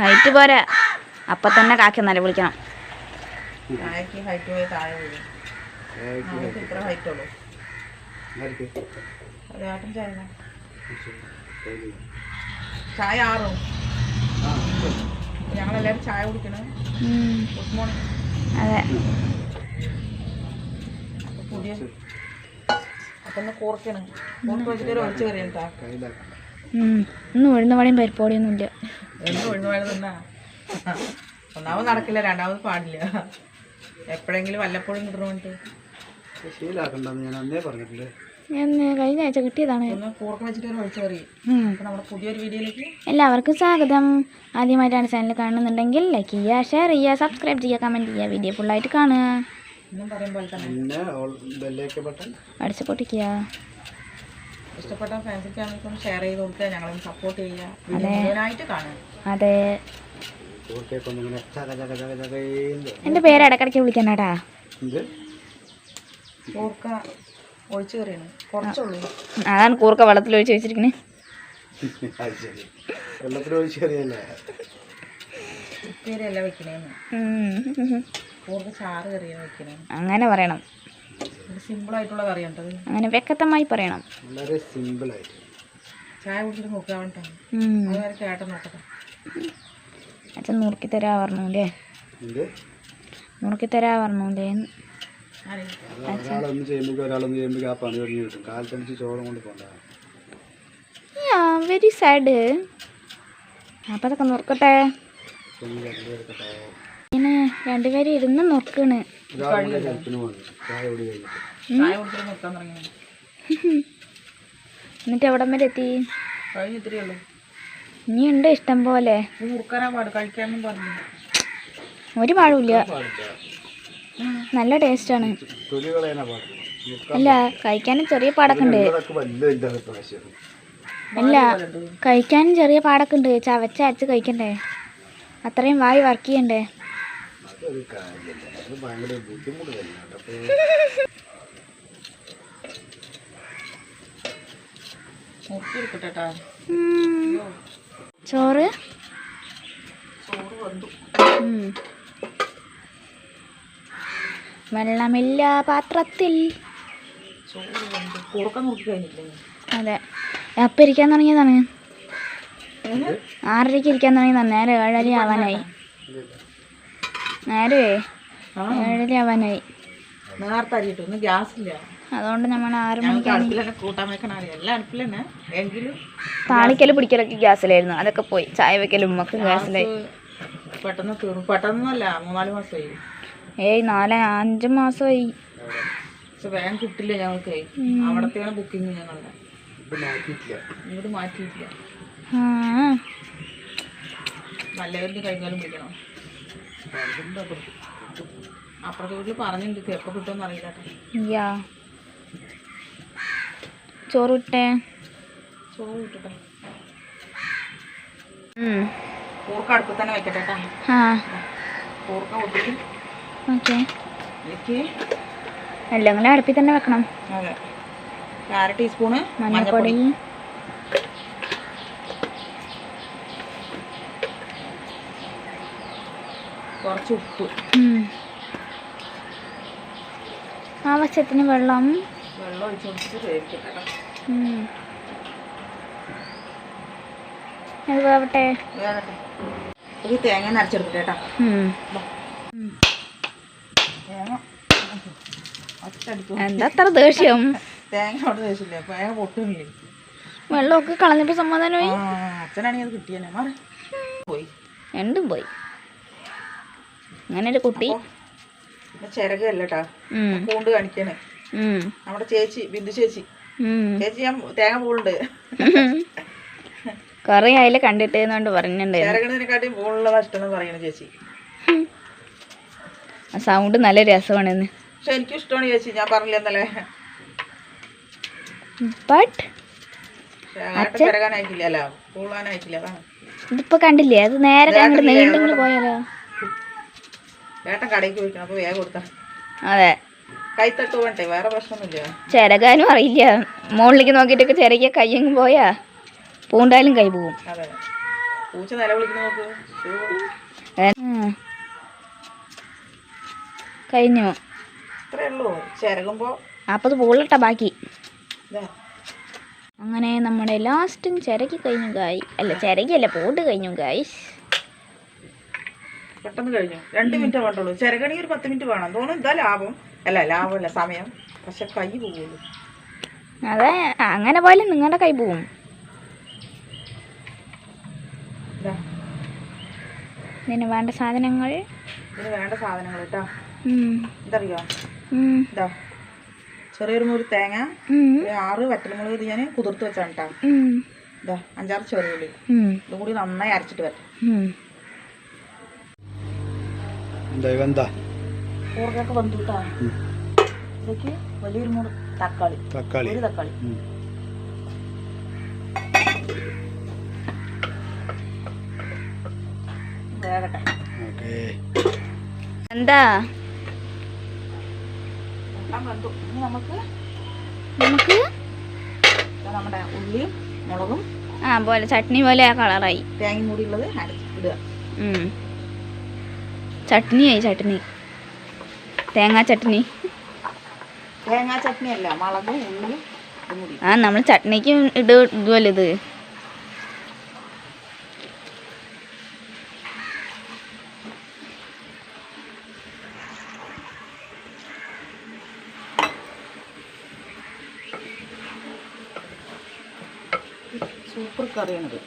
Height പോരാ. അപ്പൊ തന്നെ കാക്കി നല്ല വിളിക്കണം. ചായ ആറും? ഞങ്ങളെല്ലാവരും ചായ കുടിക്കണം. ഗുഡ് മോർണിംഗ് അതെ. പുതിയ അപ്പൊ ഒന്ന് കൂർക്കണം. കൂർക്ക് വെച്ചിട്ട് ഒരു ഒഴിച്ച് കറിയാണ് ഉം, ഇന്ന് ഉഴുന്ന വടയും പരിപ്പോടിയൊന്നും ഇല്ല എന്നും തിന്നാ. ഒന്നാമത് നടക്കില്ല രണ്ടാമത് പാടില്ല. എപ്പോഴെങ്കിലും വല്ലപ്പോഴും കിട്ടണമെന്നിട്ട് ശീലാക്കണ്ടെന്ന് ഞാൻ അന്നേ പറഞ്ഞിട്ടില്ലേ ഞാൻ കഴിഞ്ഞ ആഴ്ച കിട്ടിയതാണ്. ഒന്ന് കൂർക്കം വെച്ചിട്ട് ഒരു ഒഴിച്ച് കറി. ഉം. പുതിയൊരു വീഡിയോയിലേക്ക് എല്ലാവർക്കും സ്വാഗതം. ആദ്യമായിട്ടാണ് ചാനൽ കാണുന്നുണ്ടെങ്കിൽ ലൈക്ക് ചെയ്യുക ഷെയർ ചെയ്യുക സബ്സ്ക്രൈബ് ചെയ്യുക കമന്റ് ചെയ്യുക. വീഡിയോ ഫുള്ളായിട്ട് കാണുക. എന്നും പറയും തന്നെ. പിന്നെ ബട്ടൺ അടിച്ച് പൊട്ടിക്കുക. ഇഷ്ടപ്പെട്ട ഫാൻസിൽ ചാനൽക്ക് ഷെയർ ചെയ്ത് കൊടുക്കുക. ഞങ്ങളൊന്ന് സപ്പോർട്ട് ചെയ്യുക. കാണുക. അതെ. എന്റെ പേര് ഇടക്കിടയ്ക്ക് വിളിക്കാനാടാ. അതാണ് കൂർക്ക വെള്ളത്തിൽ ഒഴിച്ച് വെച്ചിരിക്കണേ. വെള്ളത്തിൽ ഒഴിച്ച് കറിയല്ലേ ഉപ്പേരിയല്ല വെക്കണേന്ന്. കൂർക്ക ചാറ് കറിയാണ് അങ്ങനെ പറയണം. സിമ്പിൾ ആയിട്ടുള്ള അങ്ങനെ വ്യക്തമായി പറയണം. വളരെ സിമ്പിളായിട്ട് ചായ കുടിച്ചിട്ട് നോക്കാൻ വേണ്ടിട്ടാണ് ഉം. അതുവരെ കേട്ട നോക്കട്ടെ അച്ഛൻ നുറുക്കി തരാ പറഞ്ഞൂലേ എന്ത് നുറുക്കി തരാ പറഞ്ഞൂലേ വെരി സാഡ് അപ്പം അതൊക്കെ നുറുക്കട്ടെ. ഇങ്ങനെ രണ്ടുപേരും ഇരുന്ന് നുറുക്കണ്. എന്നിട്ട് എവിടം വരെ എത്തി? കഴിഞ്ഞ് ഇത്രയേ ഉള്ളൂ. ഇനി ഉണ്ട് ഇഷ്ടം പോലെ. ഒരു പാടില്ല. നല്ല ടേസ്റ്റ് ആണ് അല്ല കഴിക്കാനും ചെറിയ പാടൊക്കെ ഉണ്ട്. അല്ല കഴിക്കാനും ചെറിയ പാടൊക്കെ ഉണ്ട്. ചവച്ച അരച്ച് കഴിക്കണ്ടേ? അത്രയും വായി വർക്ക് ചെയ്യണ്ടേ? മുറുക്കി എടുക്കട്ടെ. ചോറ്. വെള്ളമില്ല പാത്രത്തിൽ. അതെ. അപ്പം ഇരിക്കാൻ തുടങ്ങിയതാണ് ആറരയ്ക്ക് ഇരിക്കാൻ തുടങ്ങിയതാണ് നേരെ ഏഴര ആവാനായി. നേരെ ഏഴരി ആവാനായി. നേരത്തെ അരിയിട്ടു ഇന്ന് ഗ്യാസ് ഇല്ല അതുകൊണ്ട് നമ്മൾ ആറ് മണിക്ക് മണിക്കാണ് താളിക്കൽ പിടിക്കലൊക്കെ ഗ്യാസിലായിരുന്നു. അതൊക്കെ പോയി. ചായ വെക്കലും ഉമ്മക്ക് ഗ്യാസിലായി. ഗ്യാസ് പെട്ടെന്ന് തീർന്നു. പെട്ടെന്നല്ല മൂന്നാൽ മാസമായി. ഏയ് നാല് അഞ്ച് മാസമായി. വേഗം കിട്ടില്ല ഞങ്ങൾക്ക്. അവിടത്തെയാണ് ബുക്കിംഗ് ഞങ്ങളുടെ മാറ്റിയിട്ടില്ല. നല്ലവരുടെ കഴിഞ്ഞാലും വിളിക്കണം അപ്പുറത്തെ വീട്ടിൽ പറഞ്ഞിട്ടുണ്ട്. എപ്പോൾ കിട്ടുമെന്ന് അറിയില്ല ചോറ് വിട്ടേ ചോറ് കിട്ടട്ടെ ഉം. കൂർക്ക അടുപ്പിൽ തന്നെ വെക്കട്ടെ ആ. കൂർക്ക ഒത്തിരി ഓക്കെ. എനിക്ക് എല്ലാം അടുപ്പിൽ തന്നെ വെക്കണം. അതെ. അര ടീസ്പൂണ് മഞ്ഞൾപ്പൊടി. കുറച്ച് ഉപ്പ്. ആവശ്യത്തിന് വെള്ളം. വെള്ളം ഒഴിച്ച് കൊടുത്തിട്ട് വേവിക്കട്ടെ കേട്ടോ. അത് വേവട്ടെ വേകട്ടെ തേങ്ങ നരച്ചെടുക്കട്ടെ കേട്ടോ. തേങ്ങ. എന്താ അത്ര ദേഷ്യം? തേങ്ങ അവിടെ ദേഷ്യമില്ല. തേങ്ങ പൊട്ടുന്നില്ലേ? വെള്ളമൊക്കെ കളഞ്ഞപ്പോ സമാധാനമായി? അച്ഛനാണെങ്കിൽ അത് കിട്ടിയനെ. മാറി. പോയി. രണ്ടും പോയി. അങ്ങനെ ഒരു കുട്ടി ചിരകല്ല കേട്ടാ. ഉം. പൂണ്ട് കാണിക്കണേ. നമ്മുടെ ചേച്ചി ബിന്ദു ചേച്ചി. ചേച്ചി ഞാൻ തേങ്ങ പൂളുണ്ട് കൊറേ അതിൽ കണ്ടിട്ടേന്നോണ്ട് പറഞ്ഞിട്ടുണ്ടായിരുന്നു. പൂളുള്ളതാ ഇഷ്ടം പറയണ ചേച്ചി. സൗണ്ട് നല്ല രസമാണ് പക്ഷെ എനിക്കും ഇഷ്ടമാണ് ചേച്ചി. ഞാൻ പറഞ്ഞില്ലേ ബട്ട് ഇതിപ്പോ കണ്ടില്ലേ? അത് നേരെ പോയാലോ? ഏട്ടൻ കടയ്ക്ക് പോയിക്കണം. അപ്പൊ വേഗം അതെ. കൈത്തട്ട് വേണ്ടേ വേറെ പ്രശ്നമൊന്നുമില്ല. ചിരകാനും അറിയില്ല. മുകളിലേക്ക് നോക്കിയിട്ടൊക്കെ ചിരകിയ കയ്യങ്ങ് പോയാ പൂണ്ടാലും കൈ പോവും. അതെ. പൂച്ച നിലവിളിക്കുന്ന നോക്ക്. കഴിഞ്ഞു? ഇത്രേ ഉള്ളൂ. ചിരകുമ്പോൾ നാൽപ്പത് പൂളിട്ട ബാക്കി. അങ്ങനെ നമ്മുടെ ലാസ്റ്റും ചിരക്കി കഴിഞ്ഞു കായ് അല്ല ചിരകിയല്ല പോട്ട് കഴിഞ്ഞു ഗായ്സ് പെട്ടെന്ന് കഴിഞ്ഞു. രണ്ട് മിനിറ്റ് വേണ്ടുള്ളൂ. ചിരകണി ഒരു പത്ത് മിനിറ്റ് വേണം. തോന്നുന്നു എന്താ ലാഭം. അല്ല ലാഭമല്ല സമയം. പക്ഷെ കൈ പോകുള്ളൂ അതെ അങ്ങനെ പോയാലും നിങ്ങളുടെ കൈ പോകും ഇതാ ഇതിന് വേണ്ട സാധനങ്ങൾ. ഇതിന് വേണ്ട സാധനങ്ങൾ കേട്ടോ. എന്തറിയോ. ഇതാ ചെറിയൊരു മുറി തേങ്ങ ആറ് വറ്റൽമുളക് ഇത് ഞാൻ കുതിർത്ത് വെച്ചാണ് കേട്ടോ. ഇതാ അഞ്ചാറ് ചെറിയുള്ളി. ഇതും കൂടി നന്നായി അരച്ചിട്ട് വരട്ടെ. ഉം. എന്താ കൂർക്കൊക്കെ വന്നു ഇതൊക്കെ വലിയൊരു മൂന്ന് തക്കാളി. തക്കാളി. ഒരു തക്കാളി. വേകട്ടെ എന്താ? നമുക്ക് നമുക്ക്? നമ്മുടെ ഉള്ളിയും മുളകും ആ പോലെ ചട്നി പോലെ ആ കളറായി. തേങ്ങയും കൂടി ഉള്ളത് ഇടുക. ചട്നിയായി ചട്നി. തേങ്ങാ ചട്നി. തേങ്ങാ ചട്നി അല്ല മുളകും ഉള്ളിയും ആ നമ്മൾ ചട്നിക്ക് ഇട് ഇതുപോലെ ഇത്. സൂപ്പർ കറിയാണിത്.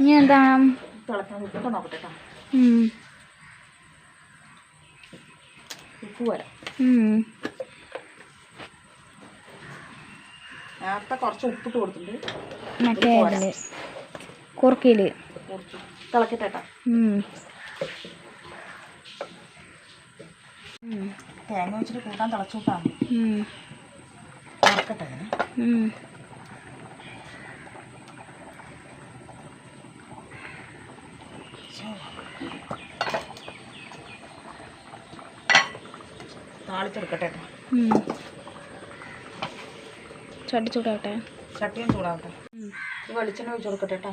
ഇനി എന്താണ്. നേരത്തെ കുറച്ച് ഉപ്പിട്ട് കൊടുത്തിട്ടുണ്ട്. മറ്റേ ഇതിൽ കുറുക്കിൽ കുറച്ച്. തിളക്കട്ടെ കേട്ടോ ഉം. ഉം. തേങ്ങ വെച്ചിട്ട് കൂട്ടാൻ തിളച്ചു കൂട്ടാം ഉം. വറക്കട്ടെ അതിനെ. ഉം. താളിച്ചെടുക്കട്ടെ കേട്ടോ. ഉം. ചട്ടി ചൂടാവട്ടെ? ചട്ടിയും ചൂടാവട്ടെ. വെളിച്ചെണ്ണ ഒഴിച്ച് കൊടുക്കട്ടെ കേട്ടോ.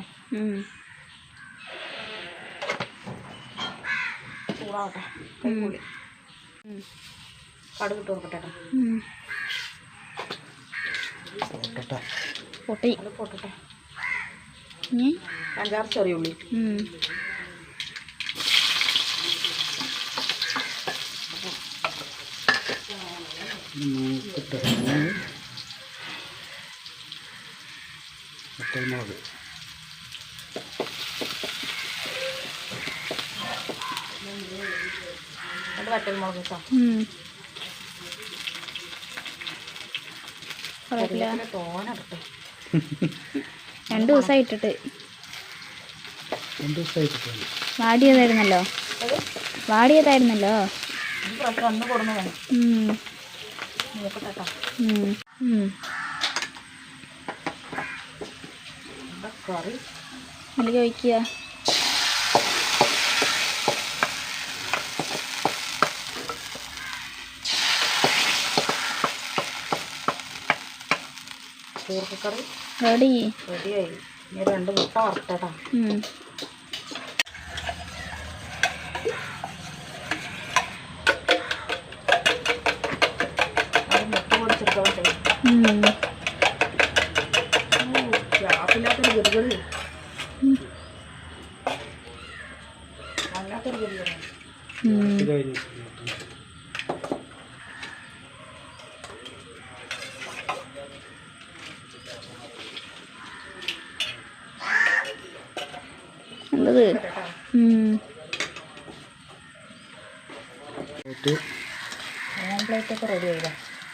ചൂടാവട്ടെ. കൈക്കൂലി ഉം. കൊടുക്കട്ടെ കേട്ടോ. പൊട്ടട്ടെ. പൊട്ടി. പൊട്ടട്ടെ. അഞ്ചാറ് ചെറിയ ഉള്ളി. മൂക്കിട്ട് മുളക്. അത് വറ്റൽ മുളക് കേട്ടോ. രണ്ട് ദിവസമായി ഇട്ടിട്ട് വാടിയതായിരുന്നല്ലോ. വാടിയതായിരുന്നല്ലോ. അന്ന് കൊടുന്നു. നോക്കട്ടെ കറി? കൂർക്കക്കറി റെഡി. റെഡിയായി. ഇനി രണ്ട് മുട്ട വറുത്തേട്ടാ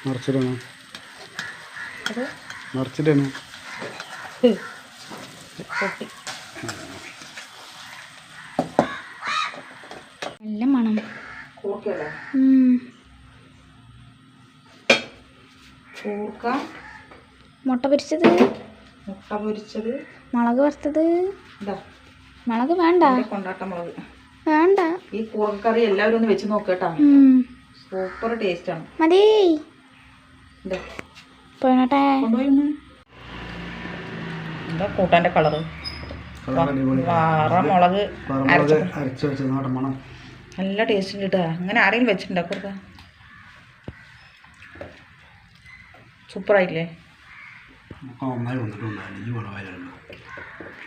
മറിച്ചിടണം? പൊട്ടി. നല്ല മണം. മുട്ട പൊരിച്ചത്? മുട്ട പൊരിച്ചത്. മുളക് വറുത്തത്? ഇതാ. മുളക് വേണ്ട. കൊണ്ടാട്ട മുളക്. വേണ്ട. ഈ കുറക്കറി എല്ലാവരും ഒന്ന് വെച്ച് നോക്കട്ടാ. സൂപ്പർ ടേസ്റ്റ് ആണ്. മതി. എന്താ പോയിട്ടെ എന്താ കൂട്ടാന്റെ കളറ്? വാറ മുളക് നല്ല ടേസ്റ്റ് ഉണ്ട് കേട്ടോ. അങ്ങനെ ആരെങ്കിലും വെച്ചിട്ടുണ്ടോ കുറുക്ക സൂപ്പറായില്ലേ?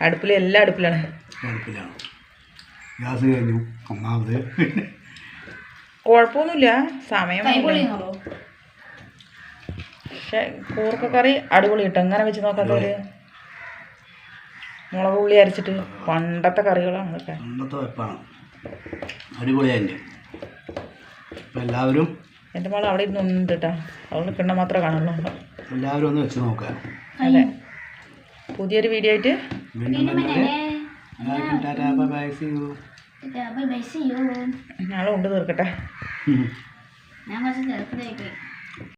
അടുപ്പിൽ എല്ലാ അടുപ്പിലാണ്. അടുപ്പിലാണ്. ഗ്യാസ് കഴിഞ്ഞു. ഒന്നാമത് കുഴപ്പമൊന്നുമില്ല. സമയം പക്ഷെ കൂർക്കക്കറി അടിപൊളി കിട്ടും. എങ്ങനെ വെച്ച് നോക്കാത്തവര് മുളക് ഉള്ളി അരച്ചിട്ട് പണ്ടത്തെ കറികളാണ് ഇതൊക്കെ. പണ്ടത്തെ വെപ്പാണ്. അപ്പം എല്ലാവരും എന്റെ മോൾ അവിടെ ഇരുന്ന് ഉണ്ട് കേട്ടോ. അവൾ കിണ്ണ മാത്രമേ കാണുള്ളൂ. എല്ലാവരും ഒന്ന് വെച്ച് നോക്കുക അതെ. പുതിയൊരു വീഡിയോ ആയിട്ട്. വീണ്ടും കൊണ്ട് tata bye bye see you. Bye bye see you. ഞങ്ങൾ ഉണ്ട് തീർക്കട്ടെ. ഞാൻ കുറച്ച് പോയി.